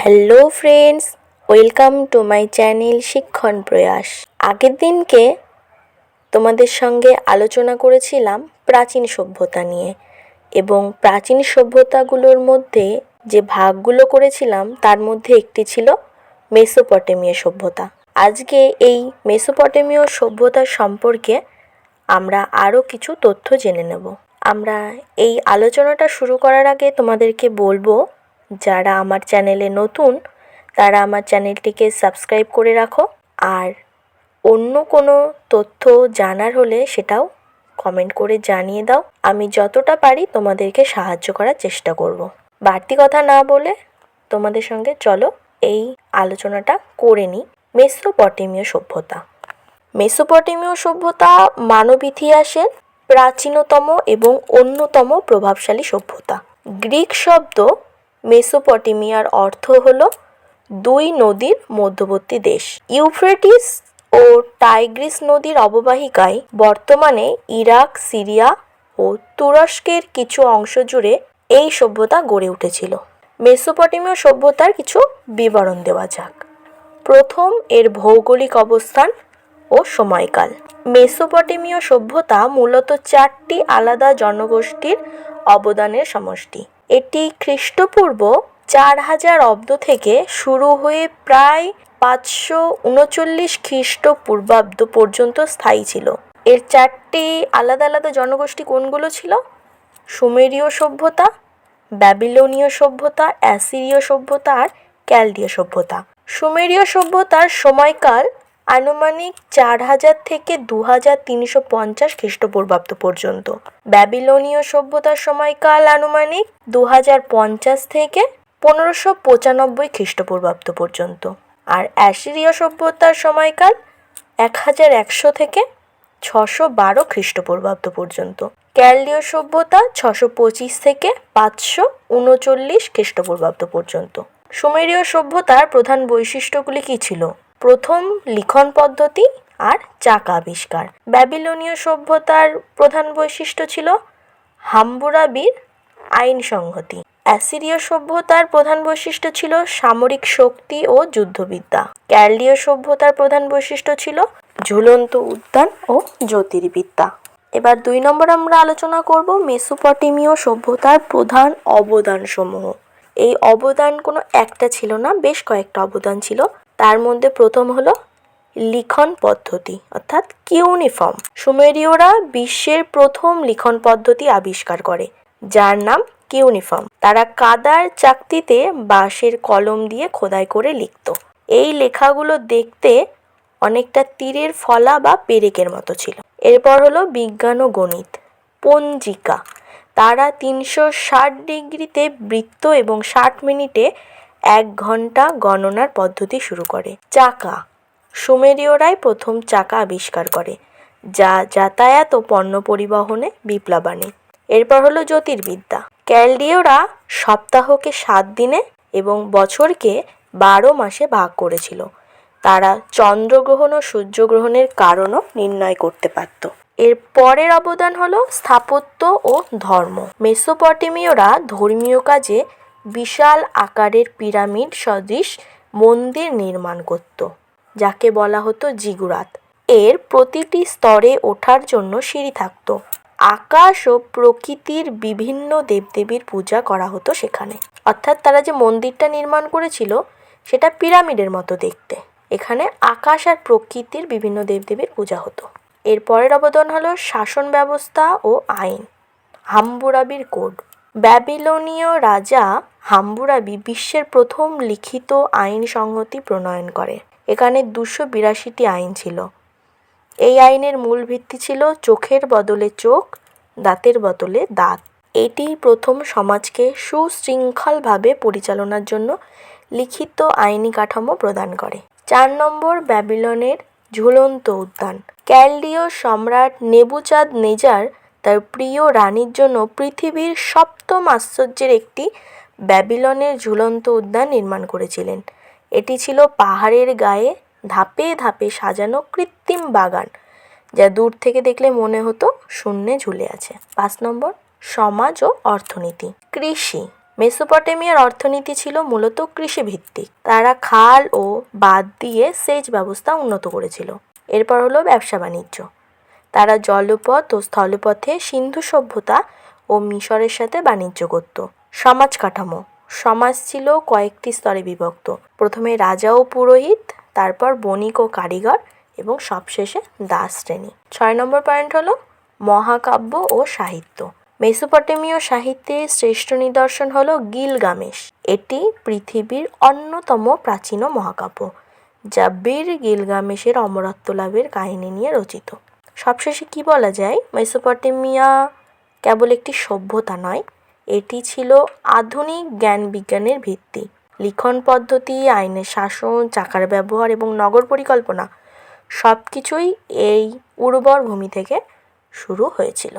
Hello friends, welcome to my channel শিক্ষণ প্রয়াস। আগের দিনকে তোমাদের সঙ্গে আলোচনা করেছিলাম প্রাচীন সভ্যতা নিয়ে এবং প্রাচীন সভ্যতাগুলোর মধ্যে যে ভাগগুলো করেছিলাম, তার মধ্যে একটি ছিল মেসোপটেমীয় সভ্যতা। আজকে এই মেসোপটেমীয় সভ্যতার সম্পর্কে আমরা আরও কিছু তথ্য জেনে নেব। আমরা এই আলোচনাটা শুরু করার আগে তোমাদেরকে বলব যারা আমার চ্যানেলে নতুন, তারা আমার চ্যানেলটিকে সাবস্ক্রাইব করে রাখো। আর অন্য কোনো তথ্য জানার হলে সেটাও কমেন্ট করে জানিয়ে দাও। আমি যতটা পারি তোমাদেরকে সাহায্য করার চেষ্টা করব। বাড়তি কথা না বলে তোমাদের সঙ্গে চলো এই আলোচনাটা করে নিই। মেসোপটেমীয় সভ্যতা। মেসোপটেমীয় সভ্যতা মানব ইতিহাসের প্রাচীনতম এবং অন্যতম প্রভাবশালী সভ্যতা। গ্রিক শব্দ মেসোপটেমিয়ার অর্থ হল দুই নদীর মধ্যবর্তী দেশ। ইউফ্রেটিস ও টাইগ্রিস নদীর অববাহিকায় বর্তমানে ইরাক, সিরিয়া ও তুরস্কের কিছু অংশ জুড়ে এই সভ্যতা গড়ে উঠেছিল। মেসোপটেমীয় সভ্যতার কিছু বিবরণ দেওয়া যাক। প্রথম, এর ভৌগোলিক অবস্থান ও সময়কাল। মেসোপটেমীয় সভ্যতা মূলত চারটি আলাদা জনগোষ্ঠীর অবদানের সমষ্টি। এটি খ্রিস্টপূর্ব চার হাজার অব্দ থেকে শুরু হয়ে প্রায় পাঁচশো উনচল্লিশ খ্রিস্টপূর্বাব্দ পর্যন্ত স্থায়ী ছিল। এর চারটি আলাদা আলাদা জনগোষ্ঠী কোনগুলো ছিল? সুমেরীয় সভ্যতা, ব্যাবিলনীয় সভ্যতা, অ্যাসিরীয় সভ্যতা আর ক্যালডীয় সভ্যতা। সুমেরীয় সভ্যতার সময়কাল আনুমানিক চার হাজার থেকে দু হাজার তিনশো পঞ্চাশ খ্রিস্টপূর্বাব্দ পর্যন্ত। ব্যাবিলনীয় সভ্যতার সময়কাল আনুমানিক দু হাজার পঞ্চাশ থেকে পনেরোশো পঁচানব্বই খ্রিস্টপূর্বাব্দ পর্যন্ত। আর অ্যাসিরীয় সভ্যতার সময়কাল এক হাজার একশো থেকে ছশো বারো খ্রিস্টপূর্বাব্দ পর্যন্ত। ক্যালডীয় সভ্যতা ছশো পঁচিশ থেকে পাঁচশো উনচল্লিশ খ্রিস্টপূর্বাব্দ পর্যন্ত। সুমেরীয় সভ্যতার প্রধান বৈশিষ্ট্যগুলি কী ছিল? প্রথম লিখন পদ্ধতি আর চাকা আবিষ্কার। ব্যাবিলনীয় সভ্যতার প্রধান বৈশিষ্ট্য ছিল হাম্বুরাবির আইন সংহতি। অ্যাসিরীয় সভ্যতার প্রধান বৈশিষ্ট্য ছিল সামরিক শক্তি ও যুদ্ধবিদ্যা। ক্যালডীয় সভ্যতার প্রধান বৈশিষ্ট্য ছিল ঝুলন্ত উদ্যান ও জ্যোতির্বিদ্যা। এবার দুই নম্বর আমরা আলোচনা করব মেসোপটেমীয় সভ্যতার প্রধান অবদানসমূহ। এই অবদান কোনো একটা ছিল না, বেশ কয়েকটা অবদান ছিল। তার মধ্যে প্রথম হলো লিখন পদ্ধতি, অর্থাৎ কিউনিফর্ম। সুমেরীয়রা বিশ্বের প্রথম লিখন পদ্ধতি আবিষ্কার করে, যার নাম কিউনিফর্ম। তারা কাদার চাকতিতে বাঁশের কলম দিয়ে খোদাই করে লিখত। এই লেখাগুলো দেখতে অনেকটা তীরের ফলা বা পেরেকের মতো ছিল। এরপর হলো বিজ্ঞান ও গণিত, পঞ্জিকা। তারা তিনশো ষাট ডিগ্রিতে বৃত্ত এবং ষাট মিনিটে এক ঘণ্টা গণনার পদ্ধতি শুরু করে। চাকা। সুমেরীয়রাই প্রথম চাকা আবিষ্কার করে, যা যাতায়াত ও পণ্য পরিবহনে বিপ্লব আনে এরপর হলো জ্যোতির্বিদ্যা। ক্যালডিওরা সপ্তাহকে সাত দিনে এবং বছরকে বারো মাসে ভাগ করেছিল। তারা চন্দ্রগ্রহণ ও সূর্যগ্রহণের কারণও নির্ণয় করতে পারত। এর পরের অবদান হলো স্থাপত্য ও ধর্ম। মেসোপটেমীয়রা ধর্মীয় কাজে বিশাল আকারের পিরামিড সদৃশ মন্দির নির্মাণ করত, যাকে বলা হতো জিগুরাত। এর প্রতিটি স্তরে ওঠার জন্য সিঁড়ি থাকতো। আকাশ ও প্রকৃতির বিভিন্ন দেবদেবীর পূজা করা হতো সেখানে। অর্থাৎ তারা যে মন্দিরটা নির্মাণ করেছিল, সেটা পিরামিডের মতো দেখতে। এখানে আকাশ আর প্রকৃতির বিভিন্ন দেবদেবীর পূজা হতো। এর পরের অবদান হলো শাসন ব্যবস্থা ও আইন। হাম্বুরাবির কোড। ব্যাবিলনীয় রাজা হাম্বুরাবি বিশ্বের প্রথম লিখিত আইন সংহতি প্রণয়ন করে। এখানে দুশো বিরাশিটি আইন ছিল। এই আইনের মূল ভিত্তি ছিল চোখের বদলে চোখ, দাঁতের বদলে দাঁত। এটি প্রথম সমাজকে সুশৃঙ্খলভাবে পরিচালনার জন্য লিখিত আইনি কাঠামো প্রদান করে। চার নম্বর ব্যাবিলনের ঝুলন্ত উদ্যান। ক্যালডীয় সম্রাট নেবুচাঁদ নেজার তার প্রিয় রানীর জন্য পৃথিবীর সপ্তম আশ্চর্যের একটি ব্যাবিলনের ঝুলন্ত উদ্যান নির্মাণ করেছিলেন। এটি ছিল পাহাড়ের গায়ে ধাপে ধাপে সাজানো কৃত্রিম বাগান, যা দূর থেকে দেখলে মনে হতো শূন্যে ঝুলে আছে। পাঁচ নম্বর, সমাজ ও অর্থনীতি। কৃষি। মেসোপটেমিয়ার অর্থনীতি ছিল মূলত কৃষিভিত্তিক। তারা খাল ও বাঁধ দিয়ে সেচ ব্যবস্থা উন্নত করেছিল। এরপর হলো ব্যবসা বাণিজ্য। তারা জলপথ ও স্থলপথে সিন্ধু সভ্যতা ও মিশরের সাথে বাণিজ্য করত। সমাজ কাঠামো। সমাজ ছিল কয়েকটি স্তরে বিভক্ত। প্রথমে রাজা ও পুরোহিত, তারপর বণিক ও কারিগর এবং সবশেষে দাস শ্রেণি। ছয় নম্বর পয়েন্ট হলো মহাকাব্য ও সাহিত্য। মেসোপটেমীয় সাহিত্যের শ্রেষ্ঠ নিদর্শন হলো গিলগামেশ। এটি পৃথিবীর অন্যতম প্রাচীন মহাকাব্য, যা বীর গিলগামেশের অমরত্ব লাভের কাহিনী নিয়ে রচিত। সবশেষে কি বলা যায়? মেসোপটেমিয়া কেবল একটি সভ্যতা নয়, এটি ছিল আধুনিক জ্ঞান বিজ্ঞানের ভিত্তি। লিখন পদ্ধতি, আইনের শাসন, চাকার ব্যবহার এবং নগর পরিকল্পনা সব কিছুই এই উর্বর ভূমি থেকে শুরু হয়েছিল।